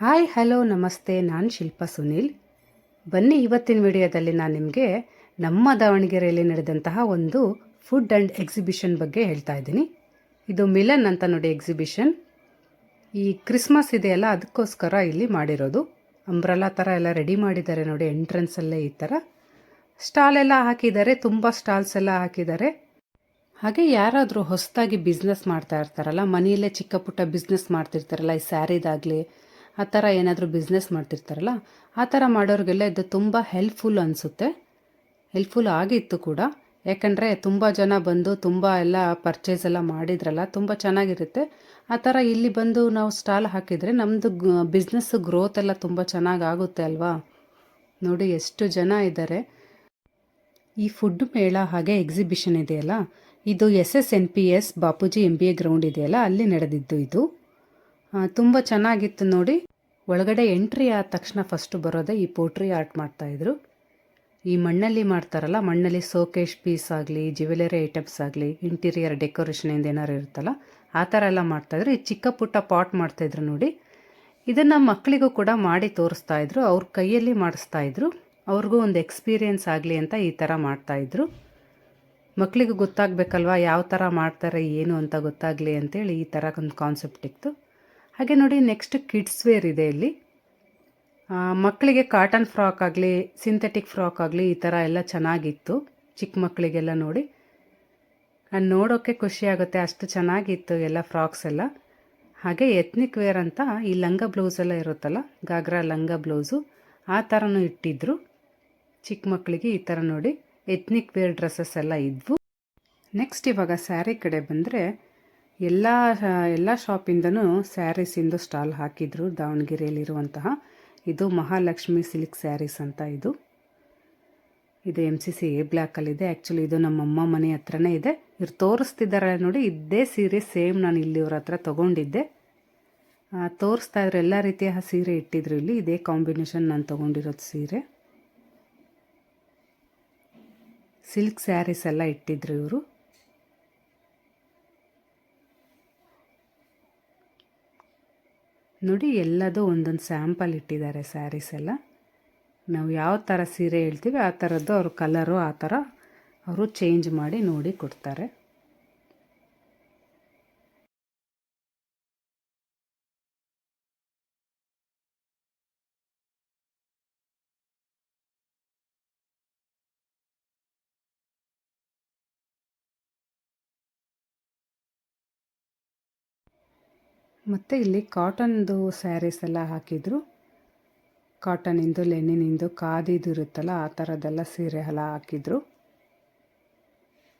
Hi, hello, ನಮಸ್ತೆ. ನಾನು ಶಿಲ್ಪಾ ಸುನೀಲ್. ಬನ್ನಿ, ಇವತ್ತಿನ ವಿಡಿಯೋದಲ್ಲಿ ನಾನು ನಿಮಗೆ ನಮ್ಮ ದಾವಣಗೆರೆಯಲ್ಲಿ ನಡೆದಂತಹ ಒಂದು ಫುಡ್ ಆ್ಯಂಡ್ ಎಕ್ಸಿಬಿಷನ್ ಬಗ್ಗೆ ಹೇಳ್ತಾ ಇದ್ದೀನಿ. ಇದು ಮಿಲನ್ ಅಂತ ನೋಡಿ ಎಕ್ಸಿಬಿಷನ್ ಈ ಕ್ರಿಸ್ಮಸ್ ಇದೆಯಲ್ಲ, ಅದಕ್ಕೋಸ್ಕರ ಇಲ್ಲಿ ಮಾಡಿರೋದು. ಅಂಬ್ರಲಾ ಥರ ಎಲ್ಲ ರೆಡಿ ಮಾಡಿದ್ದಾರೆ ನೋಡಿ ಎಂಟ್ರೆನ್ಸಲ್ಲೇ ಈ ಥರ ಸ್ಟಾಲ್ ಎಲ್ಲ ಹಾಕಿದ್ದಾರೆ, ತುಂಬ ಸ್ಟಾಲ್ಸ್ ಎಲ್ಲ ಹಾಕಿದ್ದಾರೆ. ಹಾಗೆ ಯಾರಾದರೂ ಹೊಸದಾಗಿ ಬಿಸ್ನೆಸ್ ಮಾಡ್ತಾ ಇರ್ತಾರಲ್ಲ, ಮನೆಯಲ್ಲೇ ಚಿಕ್ಕ ಪುಟ್ಟ ಬಿಸ್ನೆಸ್ ಮಾಡ್ತಿರ್ತಾರಲ್ಲ, ಈ ಸ್ಯಾರಿದಾಗಲಿ ಆ ಥರ ಏನಾದರೂ ಬಿಸ್ನೆಸ್ ಮಾಡ್ತಿರ್ತಾರಲ್ಲ, ಆ ಥರ ಮಾಡೋರಿಗೆಲ್ಲ ಇದು ತುಂಬ ಹೆಲ್ಪ್ಫುಲ್ ಅನಿಸುತ್ತೆ. ಹೆಲ್ಪ್ಫುಲ್ ಆಗಿತ್ತು ಕೂಡ. ಯಾಕಂದರೆ ತುಂಬ ಜನ ಬಂದು ತುಂಬ ಎಲ್ಲ ಪರ್ಚೇಸ್ ಎಲ್ಲ ಮಾಡಿದ್ರಲ್ಲ, ತುಂಬ ಚೆನ್ನಾಗಿರುತ್ತೆ. ಆ ಥರ ಇಲ್ಲಿ ಬಂದು ನಾವು ಸ್ಟಾಲ್ ಹಾಕಿದರೆ ನಮ್ಮದು ಬಿಸ್ನೆಸ್ ಗ್ರೋತ್ ಎಲ್ಲ ತುಂಬ ಚೆನ್ನಾಗಿ ಆಗುತ್ತೆ ಅಲ್ವಾ? ನೋಡಿ ಎಷ್ಟು ಜನ ಇದ್ದಾರೆ. ಈ ಫುಡ್ ಮೇಳ ಹಾಗೆ ಎಕ್ಸಿಬಿಷನ್ ಇದೆಯಲ್ಲ, ಇದು S S N P S Bapuji M B A ground ಇದೆಯಲ್ಲ, ಅಲ್ಲಿ ನಡೆದಿದ್ದು ಇದು. ತುಂಬ ಚೆನ್ನಾಗಿತ್ತು ನೋಡಿ. ಒಳಗಡೆ ಎಂಟ್ರಿ ಆದ ತಕ್ಷಣ ಫಸ್ಟು ಬರೋದೇ ಈ ಪೋಟ್ರಿ ಆರ್ಟ್ ಮಾಡ್ತಾಯಿದ್ರು ಈ ಮಣ್ಣಲ್ಲಿ ಮಾಡ್ತಾರಲ್ಲ, ಮಣ್ಣಲ್ಲಿ ಸೋಕೇಶ್ ಪೀಸ್ ಆಗಲಿ ಜ್ಯುವೆಲರಿ ಐಟಮ್ಸ್ ಆಗಲಿ ಇಂಟೀರಿಯರ್ ಡೆಕೋರೇಷನಿಂದ ಏನಾರು ಇರುತ್ತಲ್ಲ, ಆ ಥರ ಎಲ್ಲ ಮಾಡ್ತಾಯಿದ್ರು ಈ ಚಿಕ್ಕ ಪುಟ್ಟ ಪಾಟ್ ಮಾಡ್ತಾಯಿದ್ರು ನೋಡಿ. ಇದನ್ನು ಮಕ್ಕಳಿಗೂ ಕೂಡ ಮಾಡಿ ತೋರಿಸ್ತಾ ಇದ್ರು. ಅವ್ರ ಕೈಯಲ್ಲಿ ಮಾಡಿಸ್ತಾ ಇದ್ರು. ಅವ್ರಿಗೂ ಒಂದು ಎಕ್ಸ್ಪೀರಿಯೆನ್ಸ್ ಆಗಲಿ ಅಂತ ಈ ಥರ ಮಾಡ್ತಾಯಿದ್ರು ಮಕ್ಕಳಿಗೂ ಗೊತ್ತಾಗಬೇಕಲ್ವ, ಯಾವ ಥರ ಮಾಡ್ತಾರೆ, ಏನು ಅಂತ ಗೊತ್ತಾಗಲಿ ಅಂತೇಳಿ ಈ ಥರ ಒಂದು ಕಾನ್ಸೆಪ್ಟ್ ಇತ್ತು. ಹಾಗೆ ನೋಡಿ ನೆಕ್ಸ್ಟ್ ಕಿಡ್ಸ್ ವೇರ್ ಇದೆ ಇಲ್ಲಿ. ಮಕ್ಕಳಿಗೆ ಕಾಟನ್ ಫ್ರಾಕ್ ಆಗಲಿ ಸಿಂಥೆಟಿಕ್ ಫ್ರಾಕ್ ಆಗಲಿ ಈ ಥರ ಎಲ್ಲ ಚೆನ್ನಾಗಿತ್ತು. ಚಿಕ್ಕ ಮಕ್ಕಳಿಗೆಲ್ಲ ನೋಡಿ. ಅದು ನೋಡೋಕ್ಕೆ ಖುಷಿ ಆಗುತ್ತೆ, ಅಷ್ಟು ಚೆನ್ನಾಗಿತ್ತು ಎಲ್ಲ ಫ್ರಾಕ್ಸ್ ಎಲ್ಲ. ಹಾಗೆ ಎತ್ನಿಕ್ ವೇರ್ ಅಂತ ಈ ಲಂಗ ಬ್ಲೌಸ್ ಎಲ್ಲ ಇರುತ್ತಲ್ಲ ಗಾಗ್ರಾ ಲಂಗ ಬ್ಲೌಸು ಆ ಥರನೂ ಇಟ್ಟಿದ್ರು. ಚಿಕ್ಕ ಮಕ್ಕಳಿಗೆ ಈ ಥರ ನೋಡಿ ಎತ್ನಿಕ್ ವೇರ್ ಡ್ರೆಸ್ಸಸ್ ಎಲ್ಲ ಇದ್ವು. ನೆಕ್ಸ್ಟ್ ಇವಾಗ ಸ್ಯಾರಿ ಕಡೆ ಬಂದರೆ ಎಲ್ಲ ಎಲ್ಲ ಶಾಪಿಂದನೂ ಸ್ಯಾರೀಸಿಂದು ಸ್ಟಾಲ್ ಹಾಕಿದ್ರು ದಾವಣಗೆರೆಯಲ್ಲಿರುವಂತಹ. ಇದು ಮಹಾಲಕ್ಷ್ಮಿ ಸಿಲ್ಕ್ ಸ್ಯಾರೀಸ್ ಅಂತ ಇದು. ಇದು ಎಂ ಸಿ ಸಿ ಎ ಬ್ಲ್ಯಾಕಲ್ಲಿದೆ ಆ್ಯಕ್ಚುಲಿ ಇದು. ನಮ್ಮ ಅಮ್ಮ ಮನೆ ಹತ್ರನೇ ಇದೆ. ಇವ್ರು ತೋರಿಸ್ತಿದ್ದಾರೆ ನೋಡಿ, ಇದೇ ಸೀರೆ ಸೇಮ್ ನಾನು ಇಲ್ಲಿ ಇವ್ರ ಹತ್ರ ತೊಗೊಂಡಿದ್ದೆ. ತೋರಿಸ್ತಾ ಇದ್ರು ಎಲ್ಲ ರೀತಿಯ ಸೀರೆ ಇಟ್ಟಿದ್ರು ಇಲ್ಲಿ. ಇದೇ ಕಾಂಬಿನೇಷನ್ ನಾನು ತೊಗೊಂಡಿರೋದು ಸೀರೆ. ಸಿಲ್ಕ್ ಸ್ಯಾರೀಸ್ ಎಲ್ಲ ಇಟ್ಟಿದ್ರು ಇವರು. ನೋಡಿ ಎಲ್ಲದೂ ಒಂದೊಂದು ಸ್ಯಾಂಪಲ್ ಇಟ್ಟಿದ್ದಾರೆ ಸ್ಯಾರೀಸ್ ಎಲ್ಲ. ನಾವು ಯಾವ ಥರ ಸೀರೆ ಹೇಳ್ತೀವಿ ಆ ಥರದ್ದು ಅವ್ರ ಕಲರು ಆ ಥರ ಅವರು ಚೇಂಜ್ ಮಾಡಿ ನೋಡಿ ಕೊಡ್ತಾರೆ. ಮತ್ತು ಇಲ್ಲಿ ಕಾಟನ್ದು ಸ್ಯಾರೀಸ್ ಎಲ್ಲ ಹಾಕಿದ್ರು. ಕಾಟನಿಂದು, ಲೆನಿನಿಂದು, ಖಾದಿದು ಇರುತ್ತಲ್ಲ, ಆ ಥರದ್ದೆಲ್ಲ ಸೀರೆ ಎಲ್ಲ ಹಾಕಿದ್ರು.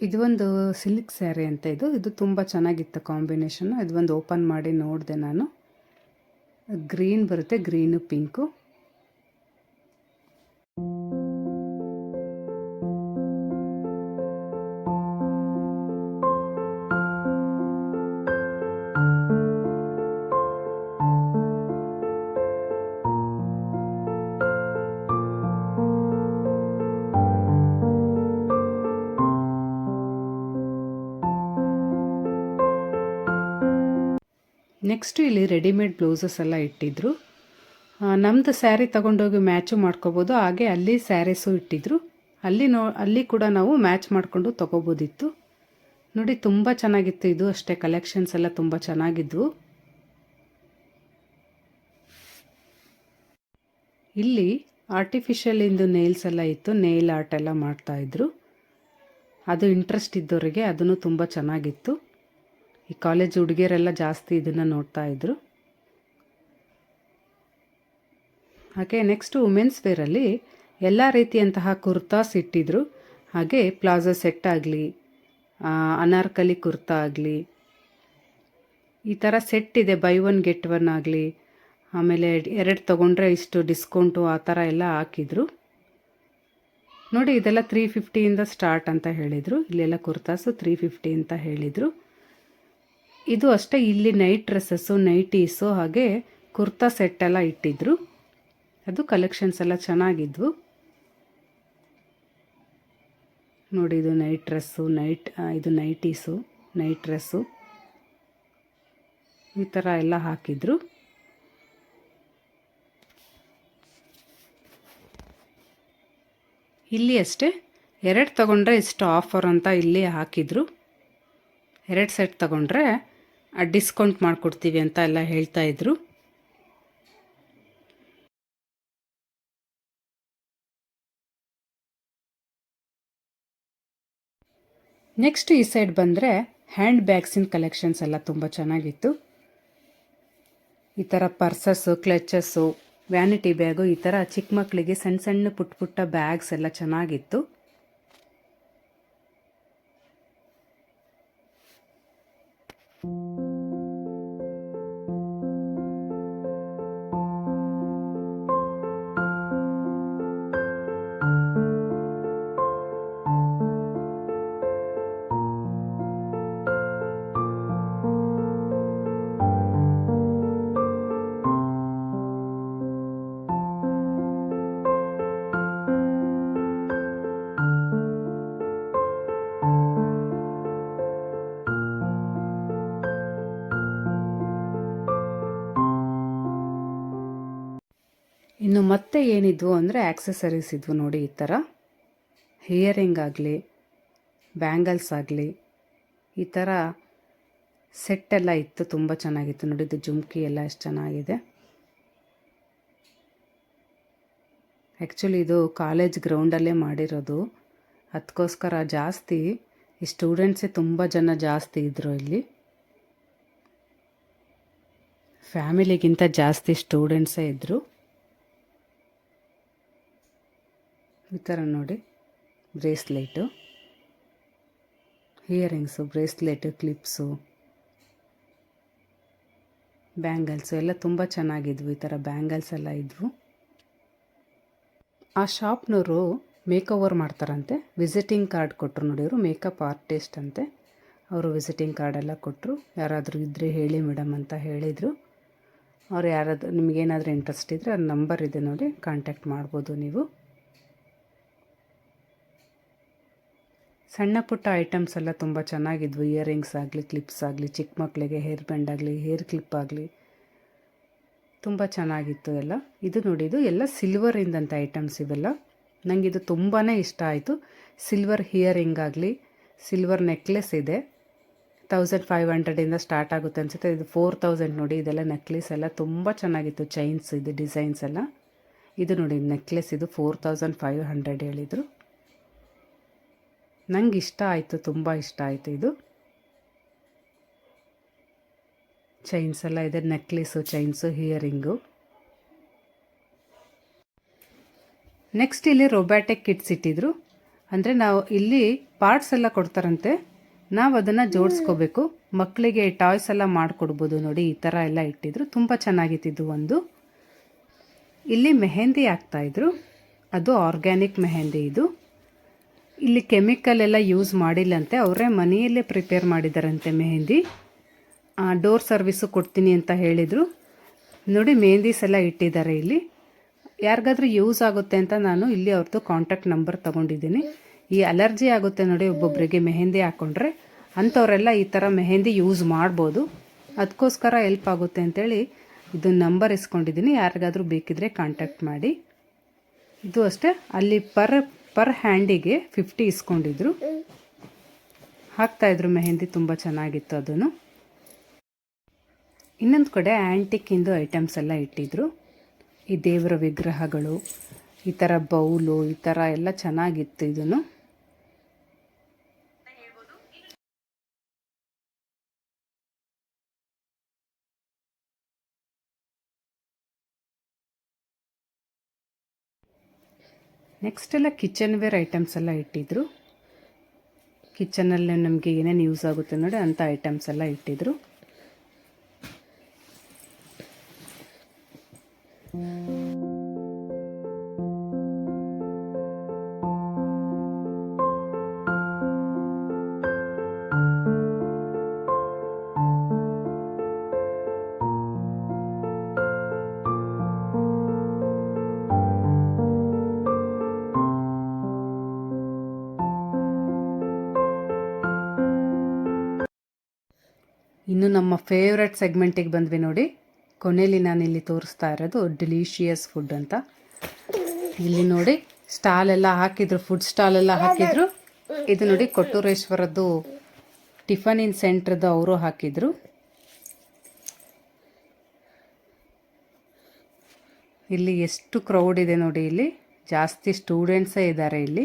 ಇದು ಒಂದು ಸಿಲ್ಕ್ ಸ್ಯಾರಿ ಅಂತ ಇದು. ಇದು ತುಂಬ ಚೆನ್ನಾಗಿತ್ತು ಕಾಂಬಿನೇಷನ್ನು ಇದು ಒಂದು ಓಪನ್ ಮಾಡಿ ನೋಡಿದೆ ನಾನು. ಗ್ರೀನ್ ಬರುತ್ತೆ, ಗ್ರೀನು ಪಿಂಕು. ನೆಕ್ಸ್ಟು ಇಲ್ಲಿ ರೆಡಿಮೇಡ್ ಬ್ಲೌಸಸ್ ಎಲ್ಲ ಇಟ್ಟಿದ್ರು. ನಮ್ಮದು ಸ್ಯಾರಿ ತಗೊಂಡೋಗಿ ಮ್ಯಾಚು ಮಾಡ್ಕೋಬೋದು. ಹಾಗೆ ಅಲ್ಲಿ ಸ್ಯಾರೀಸು ಇಟ್ಟಿದ್ರು. ಅಲ್ಲಿ ಅಲ್ಲಿ ಕೂಡ ನಾವು ಮ್ಯಾಚ್ ಮಾಡಿಕೊಂಡು ತೊಗೋಬೋದಿತ್ತು. ನೋಡಿ, ತುಂಬ ಚೆನ್ನಾಗಿತ್ತು ಇದು ಅಷ್ಟೇ. ಕಲೆಕ್ಷನ್ಸ್ ಎಲ್ಲ ತುಂಬ ಚೆನ್ನಾಗಿದ್ವು. ಇಲ್ಲಿ ಆರ್ಟಿಫಿಷಿಯಲ್ ಇಂದು ನೇಲ್ಸ್ ಎಲ್ಲ ಇತ್ತು. ನೇಲ್ ಆರ್ಟ್ ಎಲ್ಲ ಮಾಡ್ತಾಯಿದ್ರು ಅದು ಇಂಟ್ರೆಸ್ಟ್ ಇದ್ದವರಿಗೆ ಅದನ್ನು ತುಂಬ ಚೆನ್ನಾಗಿತ್ತು. ಈ ಕಾಲೇಜ್ ಹುಡುಗಿಯರೆಲ್ಲ ಜಾಸ್ತಿ ಇದನ್ನು ನೋಡ್ತಾ ಇದ್ರು. ಹಾಗೆ ನೆಕ್ಸ್ಟ್ ವುಮೆನ್ಸ್ ವೇರಲ್ಲಿ ಎಲ್ಲ ರೀತಿಯಂತಹ ಕುರ್ತಾಸ್ ಇಟ್ಟಿದ್ರು. ಹಾಗೆ ಪ್ಲಾಜೋ ಸೆಟ್ ಆಗಲಿ ಅನಾರ್ಕಲಿ ಕುರ್ತಾ ಆಗಲಿ, ಈ ಥರ ಸೆಟ್ ಇದೆ ಬೈ ಒನ್ ಗೆಟ್ ಒನ್ ಆಗಲಿ. ಆಮೇಲೆ ಎರಡು ತೊಗೊಂಡ್ರೆ ಇಷ್ಟು ಡಿಸ್ಕೌಂಟು ಆ ಥರ ಎಲ್ಲ ಹಾಕಿದ್ರು. ನೋಡಿ, ಇದೆಲ್ಲ ತ್ರೀ ಫಿಫ್ಟಿಯಿಂದ ಸ್ಟಾರ್ಟ್ ಅಂತ ಹೇಳಿದರು. ಇಲ್ಲೆಲ್ಲ ಕುರ್ತಾಸು ತ್ರೀ ಫಿಫ್ಟಿ ಅಂತ ಹೇಳಿದರು. ಇದು ಅಷ್ಟೇ ಇಲ್ಲಿ ನೈಟ್ ಡ್ರೆಸ್ಸಸ್ಸು ನೈಟೀಸು ಹಾಗೆ ಕುರ್ತಾ ಸೆಟ್ ಎಲ್ಲ ಇಟ್ಟಿದ್ರು. ಅದು ಕಲೆಕ್ಷನ್ಸ್ ಎಲ್ಲ ಚೆನ್ನಾಗಿದ್ವು. ನೋಡಿ ಇದು ನೈಟ್ ಡ್ರೆಸ್ಸು ನೈಟ್ ಇದು ನೈಟೀಸು ನೈಟ್ ಡ್ರೆಸ್ಸು ಈ ಥರ ಎಲ್ಲ ಹಾಕಿದ್ರು. ಇಲ್ಲಿ ಅಷ್ಟೇ ಎರಡು ತಗೊಂಡ್ರೆ ಇಷ್ಟು ಆಫರ್ ಅಂತ ಇಲ್ಲಿ ಹಾಕಿದ್ರು. ಎರಡು ಸೆಟ್ ತಗೊಂಡ್ರೆ ಡಿಸ್ಕೌಂಟ್ ಮಾಡಿಕೊಡ್ತೀವಿ ಅಂತ ಎಲ್ಲ ಹೇಳ್ತಾ ಇದ್ರು. ನೆಕ್ಸ್ಟ್ ಈ ಸೈಡ್ ಬಂದರೆ ಹ್ಯಾಂಡ್ ಬ್ಯಾಗ್ಸಿನ ಕಲೆಕ್ಷನ್ಸ್ ಎಲ್ಲ ತುಂಬ ಚೆನ್ನಾಗಿತ್ತು. ಈ ಥರ ಪರ್ಸಸ್ಸು ಕ್ಲಚಸ್ಸು ವ್ಯಾನಿಟಿ ಬ್ಯಾಗು ಈ ಥರ ಚಿಕ್ಕ ಮಕ್ಕಳಿಗೆ ಸಣ್ಣ ಸಣ್ಣ ಪುಟ್ಟ ಪುಟ್ಟ ಬ್ಯಾಗ್ಸ್ ಎಲ್ಲ ಚೆನ್ನಾಗಿತ್ತು. ಇನ್ನು ಮತ್ತೆ ಏನಿದ್ವು ಅಂದರೆ ಆಕ್ಸೆಸರೀಸ್ ಇದ್ವು ನೋಡಿ ಈ ಥರ ಹಿಯರಿಂಗ್ ಆಗಲಿ ಬ್ಯಾಂಗಲ್ಸ್ ಆಗಲಿ, ಈ ಥರ ಸೆಟ್ ಎಲ್ಲ ಇತ್ತು, ತುಂಬ ಚೆನ್ನಾಗಿತ್ತು. ನೋಡಿ, ಇದು ಜುಮ್ಕಿ ಎಲ್ಲ ಎಷ್ಟು ಚೆನ್ನಾಗಿದೆ. ಆ್ಯಕ್ಚುಲಿ ಇದು ಕಾಲೇಜ್ ಗ್ರೌಂಡಲ್ಲೇ ಮಾಡಿರೋದು. ಅದಕ್ಕೋಸ್ಕರ ಜಾಸ್ತಿ, ಈ ಸ್ಟೂಡೆಂಟ್ಸೇ ತುಂಬ ಜನ ಜಾಸ್ತಿ ಇದ್ದರು ಇಲ್ಲಿ. ಫ್ಯಾಮಿಲಿಗಿಂತ ಜಾಸ್ತಿ ಸ್ಟೂಡೆಂಟ್ಸೇ ಇದ್ದರು ಈ ಥರ ನೋಡಿ, bracelet, earrings, bracelet, clips, bangles ಎಲ್ಲ ತುಂಬ ಚೆನ್ನಾಗಿದ್ವು, ಈ ಥರ ಬ್ಯಾಂಗಲ್ಸ್ ಎಲ್ಲ ಇದ್ವು. ಆ ಶಾಪ್ನವರು ಮೇಕ್ ಓವರ್ ಮಾಡ್ತಾರಂತೆ, ವಿಸಿಟಿಂಗ್ ಕಾರ್ಡ್ ಕೊಟ್ಟರು ನೋಡಿ ಅವರು ಮೇಕಪ್ ಆರ್ಟಿಸ್ಟ್ ಅಂತೆ. ಅವರು ವಿಸಿಟಿಂಗ್ ಕಾರ್ಡೆಲ್ಲ ಕೊಟ್ಟರು ಯಾರಾದರೂ ಇದ್ದರೆ ಹೇಳಿ ಮೇಡಮ್ ಅಂತ ಹೇಳಿದರು. ಅವ್ರು ಯಾರಾದರೂ ನಿಮಗೇನಾದರೂ ಇಂಟ್ರೆಸ್ಟ್ ಇದ್ದರೆ ಅವ್ರ ನಂಬರ್ ಇದೆ ನೋಡಿ, ಕಾಂಟ್ಯಾಕ್ಟ್ ಮಾಡ್ಬೋದು ನೀವು. ಸಣ್ಣ ಪುಟ್ಟ ಐಟಮ್ಸ್ ಎಲ್ಲ ತುಂಬ ಚೆನ್ನಾಗಿದ್ವು. ಇಯರಿಂಗ್ಸ್ ಆಗಲಿ ಕ್ಲಿಪ್ಸ್ ಆಗಲಿ ಚಿಕ್ಕ ಮಕ್ಕಳಿಗೆ ಹೇರ್ ಬ್ಯಾಂಡ್ ಆಗಲಿ ಹೇರ್ ಕ್ಲಿಪ್ ಆಗಲಿ. ತುಂಬ ಚೆನ್ನಾಗಿತ್ತು ಎಲ್ಲ. ಇದು ನೋಡಿದ್ದು ಎಲ್ಲ ಸಿಲ್ವರಿಂದಂಥ ಐಟಮ್ಸ್ ಇವೆಲ್ಲ. ಇದು ತುಂಬಾ ಇಷ್ಟ ಆಯಿತು. ಸಿಲ್ವರ್ ಹಿಯರಿಂಗ್ ಆಗಲಿ ಸಿಲ್ವರ್ ನೆಕ್ಲೆಸ್ ಇದೆ. ತೌಸಂಡ್ ಫೈವ್ ಹಂಡ್ರೆಡಿಂದ ಸ್ಟಾರ್ಟ್ ಆಗುತ್ತೆ ಅನಿಸುತ್ತೆ. ಇದು ಫೋರ್ ತೌಸಂಡ್ ನೋಡಿ, ಇದೆಲ್ಲ ನೆಕ್ಲೆಸ್ ಎಲ್ಲ ತುಂಬ ಚೆನ್ನಾಗಿತ್ತು. ಚೈನ್ಸ್ ಇದು ಡಿಸೈನ್ಸ್ ಎಲ್ಲ. ಇದು ನೋಡಿ ನೆಕ್ಲೆಸ್ ಇದು ಫೋರ್ ತೌಸಂಡ್ ಫೈವ್ ಹಂಡ್ರೆಡ್ ಹೇಳಿದರು. ನಂಗೆ ಇಷ್ಟ ಆಯಿತು, ತುಂಬ ಇಷ್ಟ ಆಯಿತು ಇದು. ಚೈನ್ಸ್ ಎಲ್ಲ ಇದೆ ನೆಕ್ಲೇಸು ಚೈನ್ಸು ಹಿಯರಿಂಗು ನೆಕ್ಸ್ಟ್ ಇಲ್ಲಿ ರೊಬ್ಯಾಟಿಕ್ ಕಿಟ್ಸ್ ಇಟ್ಟಿದ್ರು. ಅಂದರೆ ನಾವು ಇಲ್ಲಿ ಪಾರ್ಟ್ಸ್ ಎಲ್ಲ ಕೊಡ್ತಾರಂತೆ. ನಾವು ಅದನ್ನು ಜೋಡಿಸ್ಕೋಬೇಕು. ಮಕ್ಕಳಿಗೆ ಟಾಯ್ಸ್ ಎಲ್ಲ ಮಾಡಿಕೊಡ್ಬೋದು ನೋಡಿ, ಈ ಥರ ಎಲ್ಲ ಇಟ್ಟಿದ್ರು. ತುಂಬ ಚೆನ್ನಾಗಿತ್ತಿದ್ದು ಒಂದು. ಇಲ್ಲಿ ಮೆಹಂದಿ ಹಾಕ್ತಾಯಿದ್ರು ಅದು ಆರ್ಗ್ಯಾನಿಕ್ ಮೆಹೆಂದಿ ಇದು. ಇಲ್ಲಿ ಕೆಮಿಕಲ್ ಎಲ್ಲ ಯೂಸ್ ಮಾಡಿಲ್ಲಂತೆ, ಅವರೇ ಮನೆಯಲ್ಲೇ ಪ್ರಿಪೇರ್ ಮಾಡಿದ್ದಾರಂತೆ ಮೆಹಂದಿ ಡೋರ್ ಸರ್ವಿಸು ಕೊಡ್ತೀನಿ ಅಂತ ಹೇಳಿದರು. ನೋಡಿ ಮೆಹಂದೀಸ್ ಎಲ್ಲ ಇಟ್ಟಿದ್ದಾರೆ ಇಲ್ಲಿ. ಯಾರಿಗಾದ್ರೂ ಯೂಸ್ ಆಗುತ್ತೆ ಅಂತ ನಾನು ಇಲ್ಲಿ ಅವ್ರದ್ದು ಕಾಂಟ್ಯಾಕ್ಟ್ ನಂಬರ್ ತೊಗೊಂಡಿದ್ದೀನಿ. ಈ ಅಲರ್ಜಿ ಆಗುತ್ತೆ ನೋಡಿ ಒಬ್ಬೊಬ್ಬರಿಗೆ ಮೆಹಂದಿ ಹಾಕ್ಕೊಂಡ್ರೆ ಅಂಥವರೆಲ್ಲ ಈ ಥರ ಮೆಹಂದಿ ಯೂಸ್ ಮಾಡ್ಬೋದು. ಅದಕ್ಕೋಸ್ಕರ ಎಲ್ಪ್ ಆಗುತ್ತೆ ಅಂತೇಳಿ ಇದು ನಂಬರ್ ಇಸ್ಕೊಂಡಿದ್ದೀನಿ. ಯಾರಿಗಾದರೂ ಬೇಕಿದ್ರೆ ಕಾಂಟ್ಯಾಕ್ಟ್ ಮಾಡಿ. ಇದು ಅಷ್ಟೇ. ಅಲ್ಲಿ ಪರ್ ಪರ್ ಹ್ಯಾಂಡಿಗೆ ಫಿಫ್ಟಿ ಇಸ್ಕೊಂಡಿದ್ರು. ಹಾಕ್ತಾಯಿದ್ರು ಮೆಹಂದಿ, ತುಂಬ ಚೆನ್ನಾಗಿತ್ತು ಅದನ್ನು. ಇನ್ನೊಂದು ಕಡೆ ಆ್ಯಂಟಿಕ್ಕಿಂದು ಐಟಮ್ಸ್ ಎಲ್ಲ ಇಟ್ಟಿದ್ರು. ಈ ದೇವರ ವಿಗ್ರಹಗಳು, ಈ ಥರ ಬೌಲು, ಈ ಥರ ಎಲ್ಲ ಚೆನ್ನಾಗಿತ್ತು ಇದನ್ನು. ನೆಕ್ಸ್ಟ್ ಎಲ್ಲ ಕಿಚನ್ ವೇರ್ ಐಟಮ್ಸ್ ಎಲ್ಲ ಇಟ್ಟಿದ್ದರು ಕಿಚನಲ್ಲಿ ನಮಗೆ ಏನೇನು ಯೂಸ್ ಆಗುತ್ತೆ ನೋಡಿ ಅಂಥ ಐಟಮ್ಸ್ ಎಲ್ಲ ಇಟ್ಟಿದ್ರು. ಇನ್ನು ನಮ್ಮ ಫೇವ್ರೆಟ್ ಸೆಗ್ಮೆಂಟಿಗೆ ಬಂದ್ವಿ ನೋಡಿ. ಕೊನೆಯಲ್ಲಿ ನಾನು ಇಲ್ಲಿ ತೋರಿಸ್ತಾ ಇರೋದು ಡಿಲೀಷಿಯಸ್ ಫುಡ್ ಅಂತ. ಇಲ್ಲಿ ನೋಡಿ ಸ್ಟಾಲ್ ಎಲ್ಲ ಹಾಕಿದ್ರು ಫುಡ್ ಸ್ಟಾಲ್ ಎಲ್ಲ ಹಾಕಿದ್ರು. ಇದು ನೋಡಿ ಕೊಟ್ಟೂರೇಶ್ವರದ್ದು ಟಿಫನಿನ್ ಸೆಂಟ್ರದ್ದು ಅವರು ಹಾಕಿದ್ರು. ಇಲ್ಲಿ ಎಷ್ಟು ಕ್ರೌಡ್ ಇದೆ ನೋಡಿ ಇಲ್ಲಿ. ಜಾಸ್ತಿ ಸ್ಟೂಡೆಂಟ್ಸೇ ಇದ್ದಾರೆ ಇಲ್ಲಿ.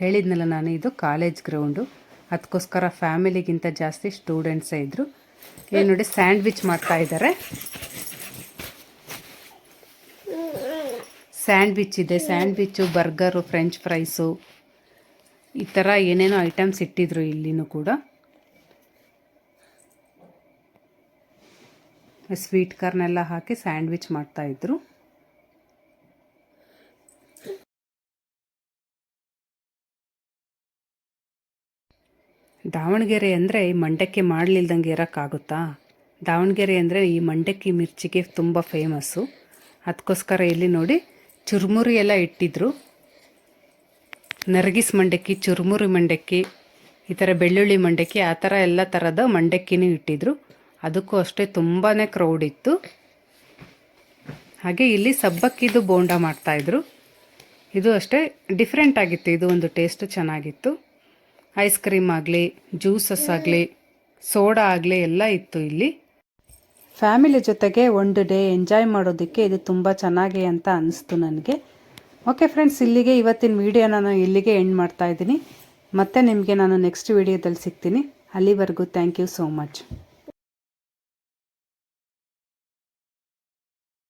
ಹೇಳಿದ್ನಲ್ಲ ನಾನು ಇದು ಕಾಲೇಜ್ ಗ್ರೌಂಡು ಅದಕ್ಕೋಸ್ಕರ ಫ್ಯಾಮಿಲಿಗಿಂತ ಜಾಸ್ತಿ ಸ್ಟೂಡೆಂಟ್ಸೇ ಇದ್ದರು ಇಲ್ಲಿ ನೋಡಿ ಸ್ಯಾಂಡ್ವಿಚ್ ಮಾಡ್ತಾ ಇದ್ದಾರೆ. ಸ್ಯಾಂಡ್ವಿಚ್ ಇದೆ ಸ್ಯಾಂಡ್ವಿಚ್ಚು ಬರ್ಗರು, ಫ್ರೆಂಚ್ ಫ್ರೈಸು. ಈ ಥರ ಏನೇನೋ ಐಟಮ್ಸ್ ಇಟ್ಟಿದ್ರು ಇಲ್ಲಿನೂ ಕೂಡ. ಸ್ವೀಟ್ ಕಾರ್ನೆಲ್ಲ ಹಾಕಿ ಸ್ಯಾಂಡ್ವಿಚ್ ಮಾಡ್ತಾ ದಾವಣಗೆರೆ ಅಂದರೆ ಈ ಮಂಡಕ್ಕಿ ಮಾಡಲಿಲ್ದಂಗೆ ಇರೋಕ್ಕಾಗುತ್ತಾ? ದಾವಣಗೆರೆ ಅಂದರೆ ಈ ಮಂಡಕ್ಕಿ ಮಿರ್ಚಿಗೆ ತುಂಬ ಫೇಮಸ್ಸು ಅದಕ್ಕೋಸ್ಕರ ಇಲ್ಲಿ ನೋಡಿ, ಚುರುಮುರಿ ಎಲ್ಲ ಇಟ್ಟಿದ್ರು. ನರಗಿಸ್ ಮಂಡಕ್ಕಿ, ಚುರುಮುರಿ ಮಂಡಕ್ಕಿ, ಈ ಥರ ಬೆಳ್ಳುಳ್ಳಿ ಮಂಡಕ್ಕಿ, ಆ ಥರ ಎಲ್ಲ ಥರದ ಮಂಡಕ್ಕಿನೂ ಇಟ್ಟಿದ್ರು. ಅದಕ್ಕೂ ಅಷ್ಟೇ ತುಂಬಾ ಕ್ರೌಡ್ ಇತ್ತು. ಹಾಗೆ ಇಲ್ಲಿ ಸಬ್ಬಕ್ಕಿದು ಬೋಂಡ ಮಾಡ್ತಾಯಿದ್ರು ಇದು ಅಷ್ಟೇ ಡಿಫ್ರೆಂಟ್ ಆಗಿತ್ತು. ಇದು ಒಂದು ಟೇಸ್ಟ್ ಚೆನ್ನಾಗಿತ್ತು. ಐಸ್ ಕ್ರೀಮ್ ಆಗಲಿ ಜ್ಯೂಸಸ್ ಆಗಲಿ ಸೋಡಾ ಆಗಲಿ ಎಲ್ಲ ಇತ್ತು ಇಲ್ಲಿ. ಫ್ಯಾಮಿಲಿ ಜೊತೆಗೆ ಒಂದು ಡೇ ಎಂಜಾಯ್ ಮಾಡೋದಕ್ಕೆ ಇದು ತುಂಬ ಚೆನ್ನಾಗಿ ಅಂತ ಅನಿಸ್ತು ನನಗೆ. ಓಕೆ ಫ್ರೆಂಡ್ಸ್ ಇಲ್ಲಿಗೆ ಇವತ್ತಿನ ವೀಡಿಯೋನ ನಾನು ಇಲ್ಲಿಗೆ ಎಂಡ್ ಮಾಡ್ತಾ ಇದ್ದೀನಿ. ಮತ್ತೆ ನಿಮಗೆ ನಾನು ನೆಕ್ಸ್ಟ್ ವೀಡಿಯೋದಲ್ಲಿ ಸಿಗ್ತೀನಿ. ಅಲ್ಲಿವರೆಗೂ ಥ್ಯಾಂಕ್ ಯು ಸೋ ಮಚ್